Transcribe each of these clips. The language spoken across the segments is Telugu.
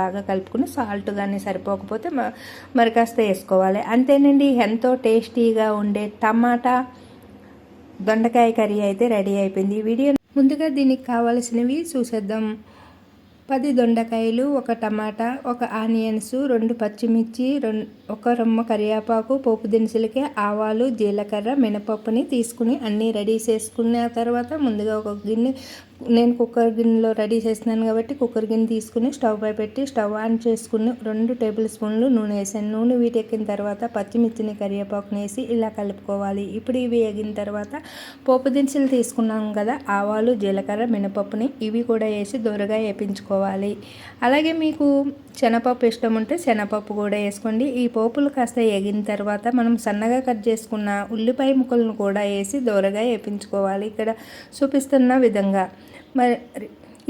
బాగా కలుపుకుని సాల్ట్ కానీ సరిపోకపోతే మరి కాస్త వేసుకోవాలి. అంతేనండి ఎంతో టేస్టీగా ఉండే టమాటా దొండకాయ కర్రీ అయితే రెడీ అయిపోయింది. వీడియో ముందుగా దీనికి కావాల్సినవి చూసేద్దాం. పది దొండకాయలు ఒక టమాటా ఒక ఆనియన్స్ రెండు పచ్చిమిర్చి రెండు ఒక రొమ్మ కరివేపాకు పోపు దినుసులకి ఆవాలు జీలకర్ర మినపప్పుని తీసుకుని అన్నీ రెడీ చేసుకున్న తర్వాత ముందుగా ఒక గిన్నె నేను కుక్కర్ గిన్నెలో రెడీ చేస్తున్నాను కాబట్టి కుక్కర్ గిన్నె తీసుకుని స్టవ్ పై పెట్టి స్టవ్ ఆన్ చేసుకుని రెండు టేబుల్ స్పూన్లు నూనె వేసాను. నూనె వీటెక్కిన తర్వాత పచ్చిమిర్చిని కరివేపాకుని వేసి ఇలా కలుపుకోవాలి. ఇప్పుడు ఇవి ఎగిన తర్వాత పోపు దినుసులు తీసుకున్నాం కదా ఆవాలు జీలకర్ర మినపప్పుని ఇవి కూడా వేసి దూరగా వేపించుకోవాలి. అలాగే మీకు శనగపప్పు ఇష్టం ఉంటే శనగపప్పు కూడా వేసుకోండి. ఈ పోపులు కాస్త ఎగిన తర్వాత మనం సన్నగా కట్ చేసుకున్న ఉల్లిపాయ ముక్కలను కూడా వేసి దూరగా వేపించుకోవాలి. ఇక్కడ చూపిస్తున్న విధంగా. మరి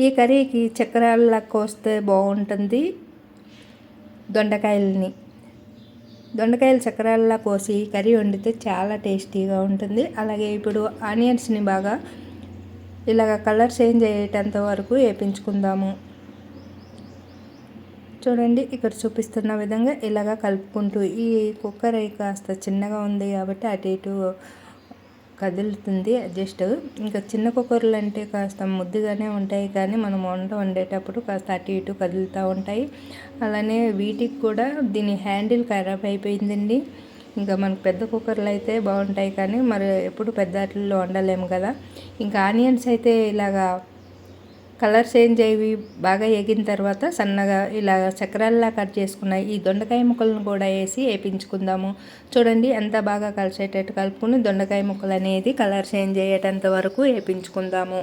ఈ కర్రీకి చక్రాల కోస్తే బాగుంటుంది. దొండకాయలని. దొండకాయలు చక్రాల్లా కోసి కర్రీ వండితే చాలా టేస్టీగా ఉంటుంది. అలాగే ఇప్పుడు ఆనియన్స్ని బాగా ఇలాగ కలర్ చేంజ్ అయ్యేటంత వరకు వేపించుకుందాము. చూడండి ఇక్కడ చూపిస్తున్న విధంగా ఇలాగ కలుపుకుంటూ ఈ కుక్కర్ కాస్త చిన్నగా ఉంది కాబట్టి అటు ఇటు కదులుతుంది జస్ట్ ఇంకా చిన్న కుక్కర్లు అంటే కాస్త ముద్దుగానే ఉంటాయి కానీ మనం వంట వండేటప్పుడు కాస్త అటు ఇటు కదులుతూ ఉంటాయి. అలానే వీటికి కూడా దీని హ్యాండిల్ ఖరాబ్ అయిపోయిందండి. ఇంకా మనకు పెద్ద కుక్కర్లు అయితే బాగుంటాయి కానీ మరి ఎప్పుడు పెద్ద వాటిల్లో వండలేము కదా. ఇంకా ఆనియన్స్ అయితే ఇలాగా కలర్ చేంజ్ అయ్యి బాగా ఎగిన తర్వాత సన్నగా ఇలా చక్రాల్లా కట్ చేసుకున్న ఈ దొండకాయ ముక్కలను కూడా వేసి వేపించుకుందాము. చూడండి ఎంత బాగా కలిసేటట్టు కలుపుకుని దొండకాయ ముక్కలు అనేది కలర్ చేంజ్ అయ్యేటంత వరకు వేపించుకుందాము.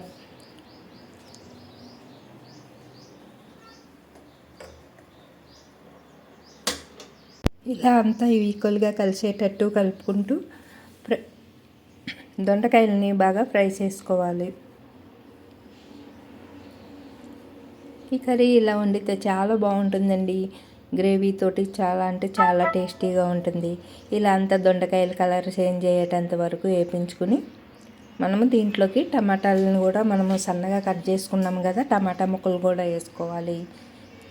ఇలా అంతా ఈక్వల్గా కలిసేటట్టు కలుపుకుంటూ దొండకాయలని బాగా ఫ్రై చేసుకోవాలి. ఈ కర్రీ ఇలా వండితే చాలా బాగుంటుందండి. గ్రేవీతోటి చాలా అంటే చాలా టేస్టీగా ఉంటుంది. ఇలా అంతా దొండకాయలు కలర్ చేంజ్ అయ్యేటంత వరకు వేపించుకుని మనము దీంట్లోకి టమాటాలను కూడా మనము సన్నగా కట్ చేసుకున్నాము కదా టమాటా ముక్కలు కూడా వేసుకోవాలి.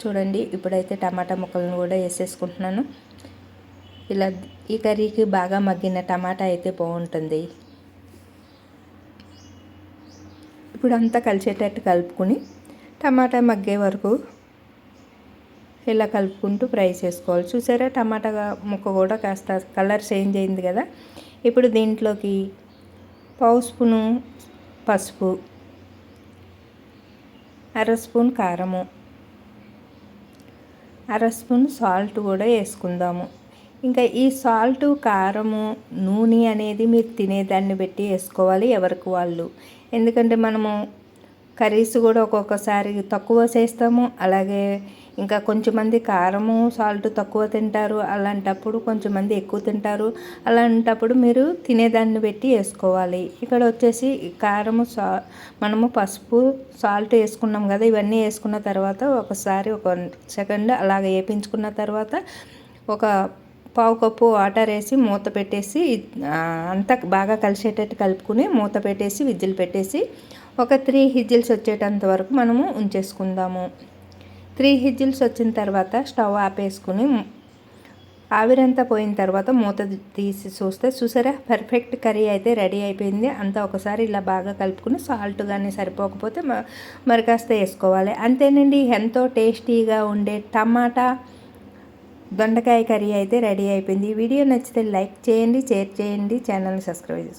చూడండి ఇప్పుడైతే టమాటా ముక్కలను కూడా వేసేసుకుంటున్నాను. ఇలా ఈ కర్రీకి బాగా మగ్గిన టమాటా అయితే బాగుంటుంది. ఇప్పుడు అంతా కలిసేటట్టు కలుపుకొని టమాటా మగ్గే వరకు ఇలా కలుపుకుంటూ ఫ్రై చేసుకోవాలి. చూసారా? టమాటా ముక్క కూడా కాస్త కలర్ చేంజ్ అయింది కదా? ఇప్పుడు దీంట్లోకి పావు స్పూను పసుపు అర స్పూన్ కారము అర స్పూన్ సాల్ట్ కూడా వేసుకుందాము. ఇంకా ఈ సాల్ట్ కారము నూనె అనేది మీరు తినేదాన్ని పెట్టి వేసుకోవాలి ఎవరికి వాళ్ళు. ఎందుకంటే మనము కర్రీస్ కూడా ఒక్కొక్కసారి తక్కువ చేస్తాము. అలాగే ఇంకా కొంచెమంది కారము సాల్ట్ తక్కువ తింటారు. అలాంటప్పుడు కొంచెమంది ఎక్కువ తింటారు. అలాంటప్పుడు మీరు తినేదాన్ని పెట్టి వేసుకోవాలి. ఇక్కడ వచ్చేసి కారము సా మనము పసుపు సాల్ట్ వేసుకున్నాం కదా ఇవన్నీ వేసుకున్న తర్వాత ఒకసారి ఒక సెకండ్ అలాగ వేపించుకున్న తర్వాత ఒక పావు కప్పు వాటర్ వేసి మూత పెట్టేసి అంతా బాగా కలిసేటట్టు కలుపుకుని మూత పెట్టేసి విజిల్ పెట్టేసి ఒక త్రీ హిజిల్స్ వచ్చేటంత వరకు మనము ఉంచేసుకుందాము. త్రీ హిజిల్స్ వచ్చిన తర్వాత స్టవ్ ఆపేసుకుని ఆవిరంతా పోయిన తర్వాత మూత తీసి చూస్తే చూసారా? పర్ఫెక్ట్ కర్రీ అయితే రెడీ అయిపోయింది. అంతా ఒకసారి ఇలా బాగా కలుపుకుని సాల్ట్ కానీ సరిపోకపోతే మరి కాస్త వేసుకోవాలి. అంతేనండి ఎంతో టేస్టీగా ఉండే టమాటా దొండకాయ కర్రీ అయితే రెడీ అయిపోయింది. ఈ వీడియో నచ్చితే లైక్ చేయండి షేర్ చేయండి ఛానల్ని సబ్స్క్రైబ్ చేసుకోండి.